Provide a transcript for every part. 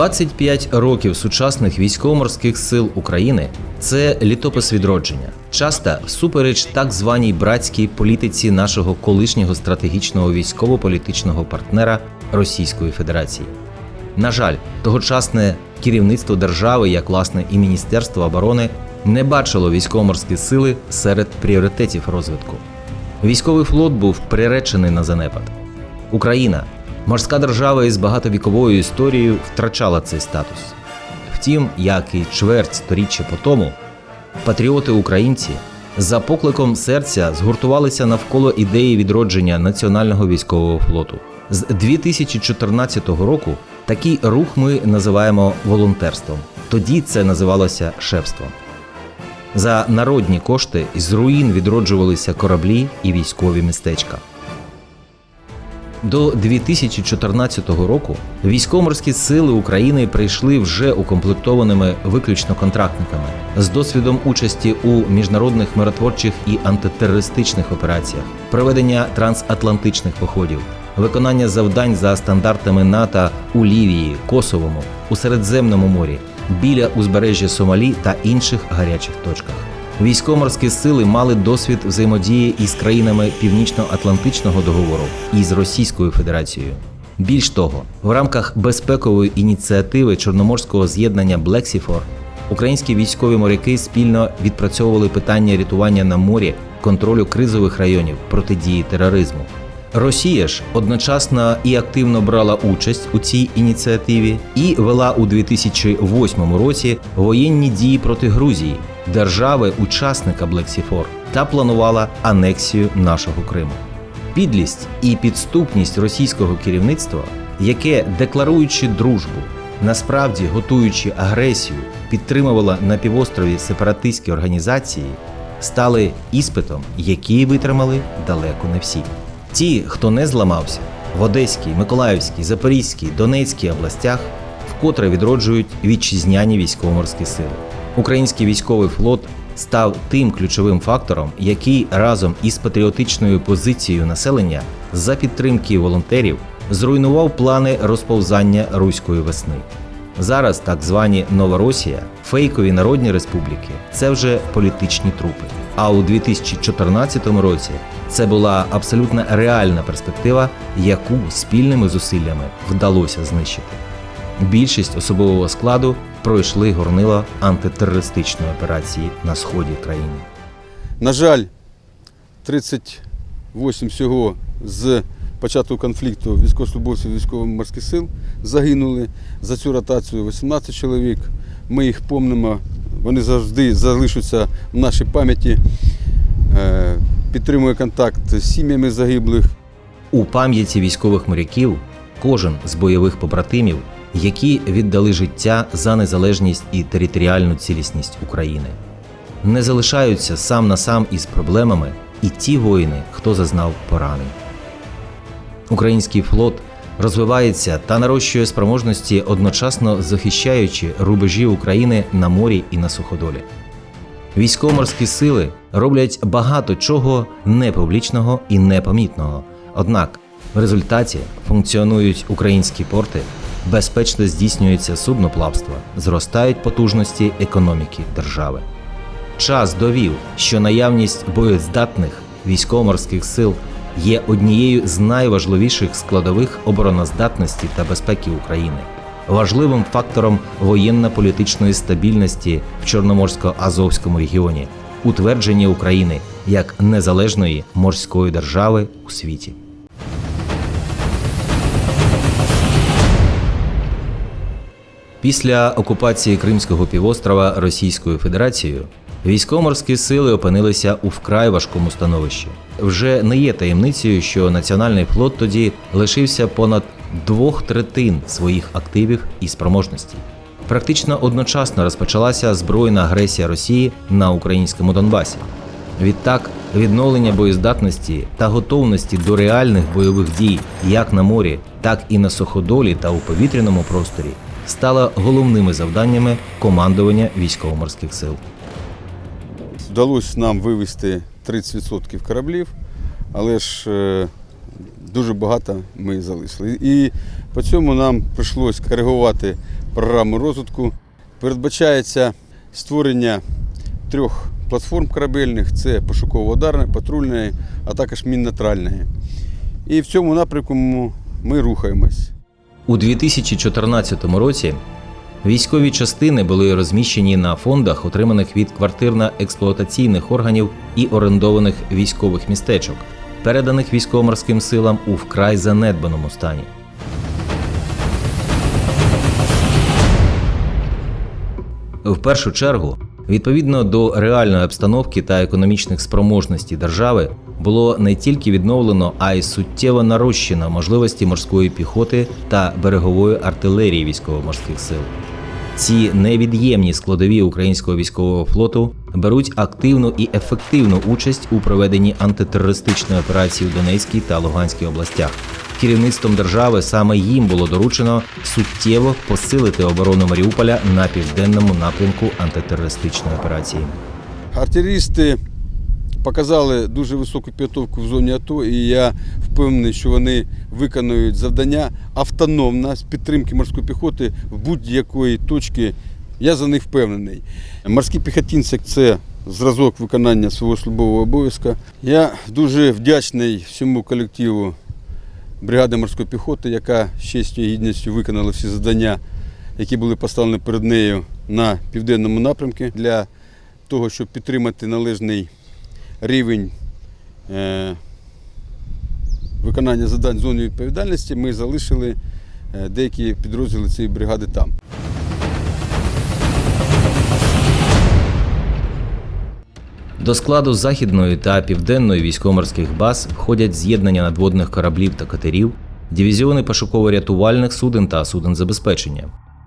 25 років сучасних військово-морських сил України це літопис відродження, часто всупереч так званій братській політиці нашого колишнього стратегічного військово-політичного партнера Російської Федерації. На жаль, тогочасне керівництво держави, як власне і Міністерство оборони, не бачило військово-морські сили серед пріоритетів розвитку. Військовий флот був приречений на занепад. Україна, морська держава із багатовіковою історією, втрачала цей статус. Втім, як і чверть сторіччя по тому, патріоти українці за покликом серця згуртувалися навколо ідеї відродження національного військового флоту. З 2014 року такий рух ми називаємо волонтерством. Тоді це називалося шефством. За народні кошти з руїн відроджувалися кораблі і військові містечка. До 2014 року військово-морські сили України прийшли вже укомплектованими виключно контрактниками з досвідом участі у міжнародних миротворчих і антитерористичних операціях, проведення трансатлантичних походів, виконання завдань за стандартами НАТО у Лівії, Косовому, у Середземному морі, біля узбережжя Сомалі та інших гарячих точках. Військово-морські сили мали досвід взаємодії із країнами Північно-Атлантичного договору і з Російською Федерацією. Більш того, в рамках безпекової ініціативи Чорноморського з'єднання Блексіфор українські військові моряки спільно відпрацьовували питання рятування на морі, контролю кризових районів, протидії тероризму. Росія ж одночасно і активно брала участь у цій ініціативі і вела у 2008 році воєнні дії проти Грузії, держави-учасника Блексіфор, та планувала анексію нашого Криму. Підлість і підступність російського керівництва, яке, декларуючи дружбу, насправді готуючи агресію, підтримувала на півострові сепаратистські організації, стали іспитом, який витримали далеко не всі. Ті, хто не зламався в Одеській, Миколаївській, Запорізькій, Донецькій областях, вкотре відроджують вітчизняні військово-морські сили. Український військовий флот став тим ключовим фактором, який разом із патріотичною позицією населення за підтримки волонтерів зруйнував плани розповзання руської весни. Зараз так звані Новоросія, фейкові народні республіки це вже політичні трупи. А у 2014 році це була абсолютно реальна перспектива, яку спільними зусиллями вдалося знищити. Більшість особового складу пройшли горнила антитерористичної операції на сході країни. На жаль, 38 всього з початку конфлікту військовослужбовців військово-морських сил загинули. За цю ротацію 18 чоловік. Ми їх помнимо, вони завжди залишаться в нашій пам'яті. Е, Підтримує контакт з сім'ями загиблих. У пам'яті військових моряків кожен з бойових побратимів, які віддали життя за незалежність і територіальну цілісність України. Не залишаються сам на сам із проблемами і ті воїни, хто зазнав поранень. Український флот розвивається та нарощує спроможності, одночасно захищаючи рубежі України на морі і на суходолі. Військово-морські сили роблять багато чого непублічного і непомітного. Однак в результаті функціонують українські порти, безпечно здійснюється судноплавство, зростають потужності економіки держави. Час довів, що наявність боєздатних військово-морських сил є однією з найважливіших складових обороноздатності та безпеки України, важливим фактором воєнно-політичної стабільності в Чорноморсько-Азовському регіоні, утвердження України як незалежної морської держави у світі. Після окупації Кримського півострова Російською Федерацією військово-морські сили опинилися у вкрай важкому становищі. Вже не є таємницею, що національний флот тоді лишився понад двох третин своїх активів і спроможностей. Практично одночасно розпочалася збройна агресія Росії на українському Донбасі. Відтак, відновлення боєздатності та готовності до реальних бойових дій як на морі, так і на суходолі та у повітряному просторі стало головними завданнями командування військово-морських сил. Вдалося нам вивезти 30% кораблів, але ж е, дуже багато ми залишили. І по цьому нам прийшлось коригувати програму розвитку. Передбачається створення трьох платформ корабельних: це пошуково-ударної, патрульної, а також мінно-тральної. І в цьому напрямку ми рухаємось. У 2014 році військові частини були розміщені на фондах, отриманих від квартирно-експлуатаційних органів і орендованих військових містечок, переданих військово-морським силам у вкрай занедбаному стані. В першу чергу, відповідно до реальної обстановки та економічних спроможностей держави, було не тільки відновлено, а й суттєво нарощено можливості морської піхоти та берегової артилерії військово-морських сил. Ці невід'ємні складові українського військового флоту беруть активну і ефективну участь у проведенні антитерористичної операції в Донецькій та Луганській областях. Керівництвом держави саме їм було доручено суттєво посилити оборону Маріуполя на південному напрямку антитерористичної операції. Артилерісти показали дуже високу підготовку в зоні АТО, і я впевнений, що вони виконують завдання автономно з підтримки морської піхоти в будь-якої точки. Я за них впевнений. Морські піхотинці це зразок виконання свого службового обов'язка. Я дуже вдячний всьому колективу бригади морської піхоти, яка з честю і гідністю виконала всі завдання, які були поставлені перед нею на південному напрямку для того, щоб підтримати належний рівень е, виконання завдань в зоні відповідальності, ми залишили е, деякі підрозділи цієї бригади там. До складу західної та південної військово-морських баз входять з'єднання надводних кораблів та катерів, дивізіони пошуково-рятувальних суден та суден забезпечення.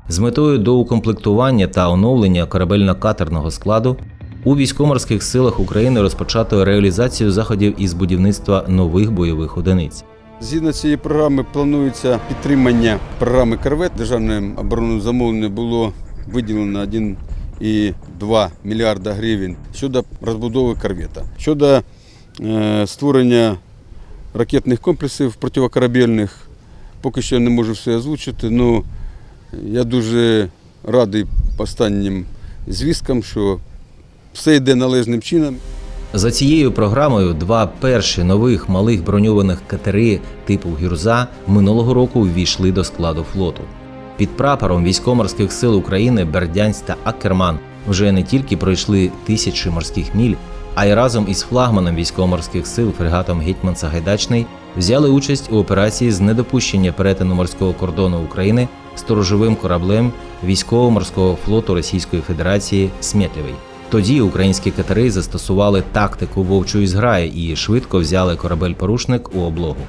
З метою доукомплектування та оновлення корабельно-катерного складу у військово-морських силах України розпочато реалізацію заходів із будівництва нових бойових одиниць. Згідно цієї програми планується підтримання програми «Корвет». Державним оборонним замовленням було виділено 1,2 мільярда гривень щодо розбудови корвета. Щодо е, створення ракетних комплексів противокорабельних, поки що я не можу все озвучити, але я дуже радий останнім звісткам, що все йде належним чином. За цією програмою два перші нових малих броньованих катери типу Гюрза минулого року ввійшли до складу флоту. Під прапором військово-морських сил України Бердянськ та Акерман вже не тільки пройшли тисячі морських міль, а й разом із флагманом військово-морських сил фрегатом Гетьман Сагайдачний взяли участь у операції з недопущення перетину морського кордону України сторожовим кораблем військово-морського флоту Російської Федерації Смєтлєвий. Тоді українські катери застосували тактику вовчої зграї і швидко взяли корабель-порушник у облогу.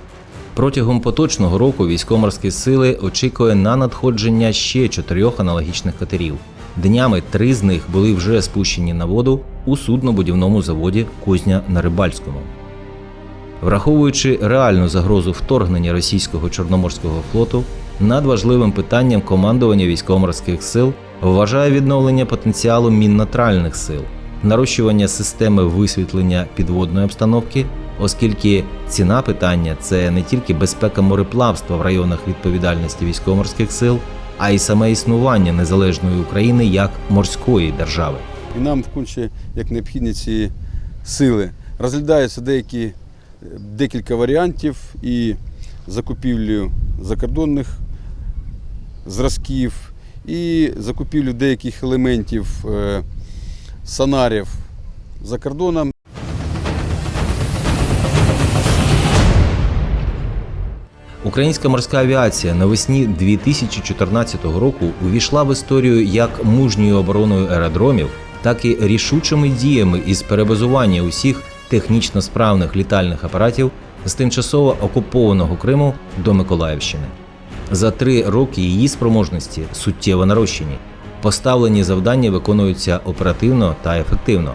Протягом поточного року військово-морські сили очікує на надходження ще чотирьох аналогічних катерів. Днями три з них були вже спущені на воду у суднобудівному заводі Кузня на Рибальському. Враховуючи реальну загрозу вторгнення російського чорноморського флоту, надважливим питанням командування військово-морських сил вважає відновлення потенціалу мінно-тральних сил, нарощування системи висвітлення підводної обстановки, оскільки ціна питання це не тільки безпека мореплавства в районах відповідальності військово-морських сил, а й саме існування незалежної України як морської держави. І нам вконче як необхідні ці сили. Розглядаються деякі, декілька варіантів і закупівлю закордонних зразків, і закупівлю деяких елементів е, сонарів за кордоном. Українська морська авіація навесні 2014 року увійшла в історію як мужньою обороною аеродромів, так і рішучими діями із перебазування усіх технічно справних літальних апаратів з тимчасово окупованого Криму до Миколаївщини. За три роки її спроможності суттєво нарощені. Поставлені завдання виконуються оперативно та ефективно.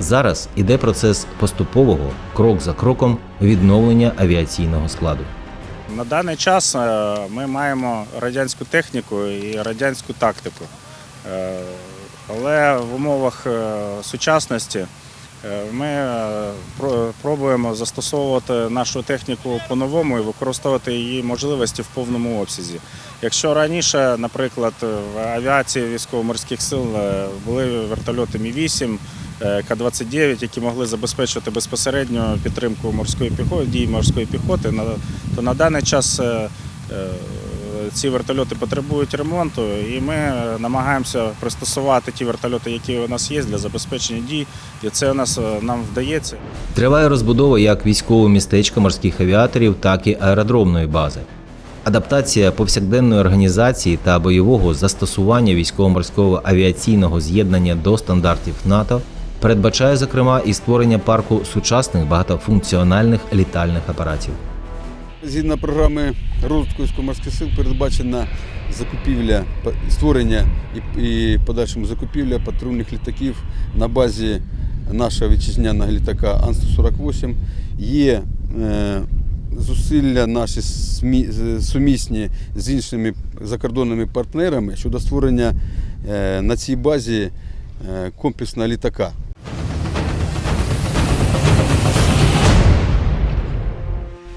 Зараз іде процес поступового, крок за кроком, відновлення авіаційного складу. На даний час е, ми маємо радянську техніку і радянську тактику. Е, Але в умовах е, сучасності Ми е, пробуємо застосовувати нашу техніку по-новому і використовувати її можливості в повному обсязі. Якщо раніше, наприклад, в авіації військово-морських сил е, були вертольоти Мі-8, е, К-29, які могли забезпечувати безпосередньо підтримку морської піхоти, дії морської піхоти, то на даний час е, е, ці вертольоти потребують ремонту, і ми намагаємося пристосувати ті вертольоти, які у нас є для забезпечення дій, і це у нас е, нам вдається. Триває розбудова як військового містечка морських авіаторів, так і аеродромної бази. Адаптація повсякденної організації та бойового застосування військово-морського авіаційного з'єднання до стандартів НАТО передбачає, зокрема, і створення парку сучасних багатофункціональних літальних апаратів. Згідно програми розвитку військово-морських сил передбачена закупівля, створення і, подальшому закупівля патрульних літаків на базі нашого вітчизняного літака Ан-148. Є е, зусилля наші сумісні з іншими закордонними партнерами щодо створення е, на цій базі е, комплексного літака.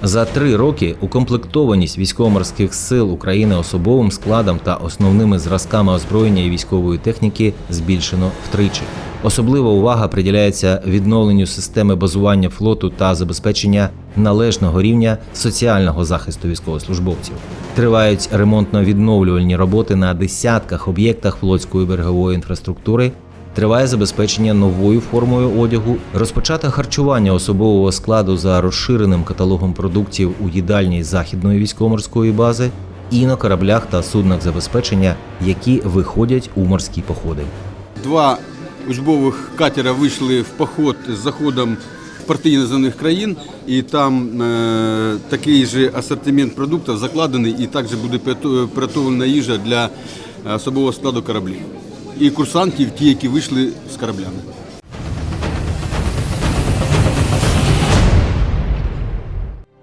За три роки укомплектованість військово-морських сил України особовим складом та основними зразками озброєння і військової техніки збільшено втричі. Особлива увага приділяється відновленню системи базування флоту та забезпечення належного рівня соціального захисту військовослужбовців. Тривають ремонтно-відновлювальні роботи на десятках об'єктах флотської берегової інфраструктури Триває забезпечення новою формою одягу, розпочато харчування особового складу за розширеним каталогом продуктів у їдальні західної військово-морської бази і на кораблях та суднах забезпечення, які виходять у морські походи. Два учбових катера вийшли в поход з заходом в порти іноземних країн, і там е, такий же асортимент продуктів закладений, і також буде приготовлена їжа для особового складу кораблів. І курсантів, ті, які вийшли з кораблями.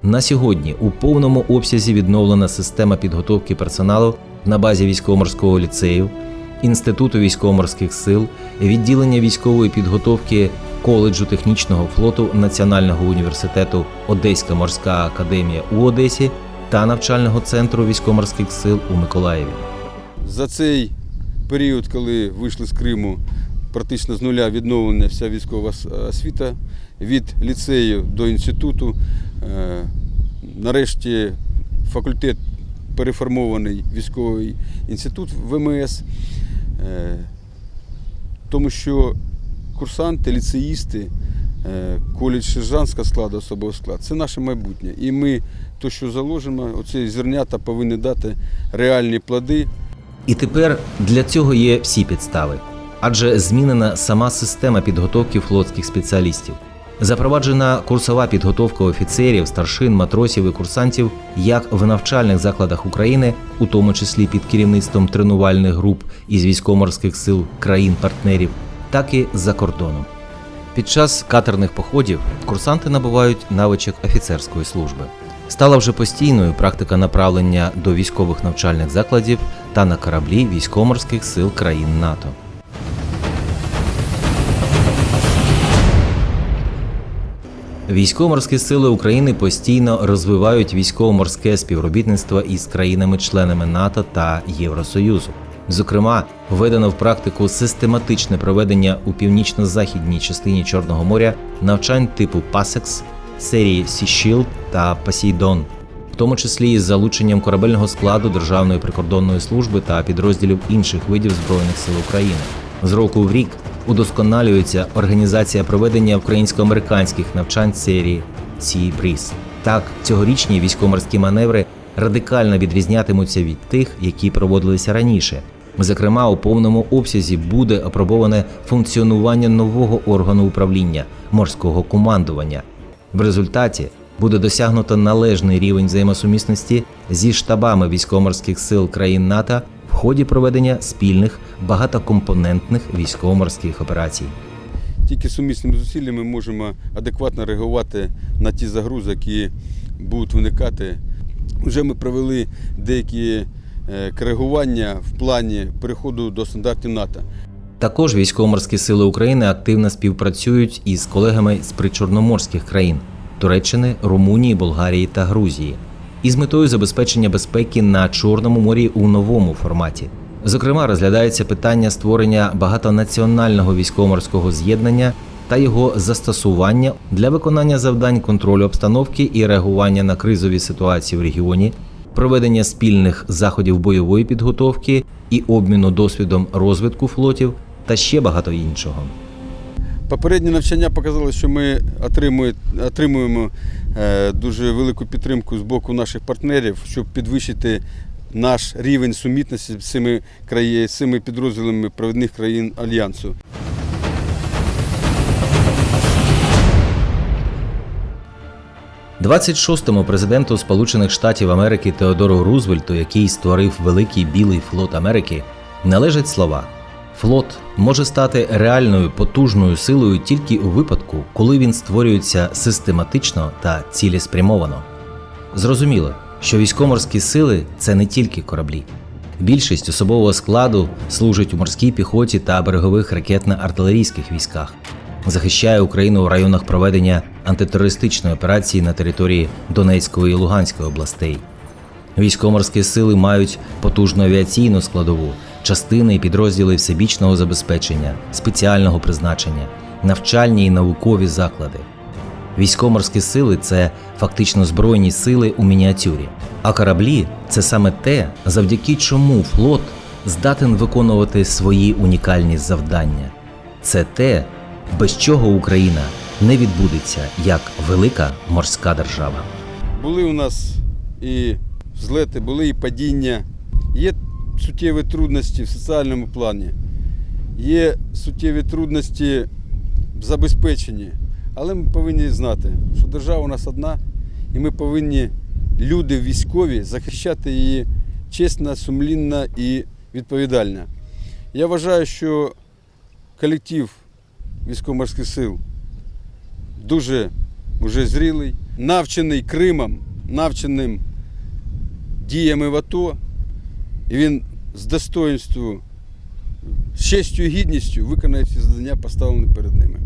На сьогодні у повному обсязі відновлена система підготовки персоналу на базі військово-морського ліцею, інституту військово-морських сил, відділення військової підготовки коледжу технічного флоту Національного університету Одеська морська академія у Одесі та навчального центру військово-морських сил у Миколаєві. За цей період, коли вийшли з Криму, практично з нуля відновлена вся військова освіта від ліцею до інституту. Е, Нарешті факультет переформований військовий інститут ВМС, Е, тому що курсанти, ліцеїсти, е, коледж сержантського складу, особового складу це наше майбутнє. І ми то, що заложимо, оці зернята повинні дати реальні плоди. І тепер для цього є всі підстави, адже змінена сама система підготовки флотських спеціалістів. Запроваджена курсова підготовка офіцерів, старшин, матросів і курсантів як в навчальних закладах України, у тому числі під керівництвом тренувальних груп із військово-морських сил країн-партнерів, так і за кордоном. Під час катерних походів курсанти набувають навичок офіцерської служби. Стала вже постійною практика направлення до військових навчальних закладів та на кораблі військово-морських сил країн НАТО. Військово-морські сили України постійно розвивають військово-морське співробітництво із країнами-членами НАТО та Євросоюзу. Зокрема, введено в практику систематичне проведення у північно-західній частині Чорного моря навчань типу PASEX, серії Sea Shield та Poseidon, в тому числі із залученням корабельного складу Державної прикордонної служби та підрозділів інших видів Збройних сил України. З року в рік удосконалюється організація проведення українсько-американських навчань серії Sea Breeze. Так, цьогорічні військово-морські маневри радикально відрізнятимуться від тих, які проводилися раніше. Зокрема, у повному обсязі буде опробоване функціонування нового органу управління морського командування. В результаті буде досягнуто належний рівень взаємосумісності зі штабами військово-морських сил країн НАТО в ході проведення спільних багатокомпонентних військово-морських операцій. Тільки сумісними зусиллями можемо адекватно реагувати на ті загрози, які будуть виникати. Вже ми провели деякі е, коригування в плані переходу до стандартів НАТО. Також військово-морські сили України активно співпрацюють із колегами з причорноморських країн Туреччини, Румунії, Болгарії та Грузії із метою забезпечення безпеки на Чорному морі у новому форматі. Зокрема, розглядається питання створення багатонаціонального військово-морського з'єднання та його застосування для виконання завдань контролю обстановки і реагування на кризові ситуації в регіоні, проведення спільних заходів бойової підготовки і обміну досвідом розвитку флотів та ще багато іншого. Попередні навчання показали, що ми отримуємо е, дуже велику підтримку з боку наших партнерів, щоб підвищити наш рівень сумітності з цими, краї- з цими підрозділами провідних країн Альянсу. – 26-му президенту Сполучених Штатів Америки Теодору Рузвельту, який створив Великий Білий флот Америки, належать слова: флот може стати реальною потужною силою тільки у випадку, коли він створюється систематично та цілеспрямовано. Зрозуміло, що військоморські сили це не тільки кораблі. Більшість особового складу служить у морській піхоті та берегових ракетно-артилерійських військах, захищає Україну у районах проведення антитерористичної операції на території Донецької і Луганської областей. Військово-морські сили мають потужну авіаційну складову, частини і підрозділи всебічного забезпечення, спеціального призначення, навчальні і наукові заклади. Військово-морські сили це фактично збройні сили у мініатюрі. А кораблі це саме те, завдяки чому флот здатен виконувати свої унікальні завдання. Це те, без чого Україна не відбудеться як велика морська держава. Були у нас і злети, були і падіння. Є суттєві трудності в соціальному плані, є суттєві трудності в забезпеченні. Але ми повинні знати, що держава у нас одна, і ми повинні, люди військові, захищати її чесно, сумлінно і відповідально. Я вважаю, що колектив військово-морських сил дуже вже зрілий, навчений Кримом, навченим діями в АТО, і він з достоинством, з честю і гідністю виконає всі завдання, поставлені перед ними.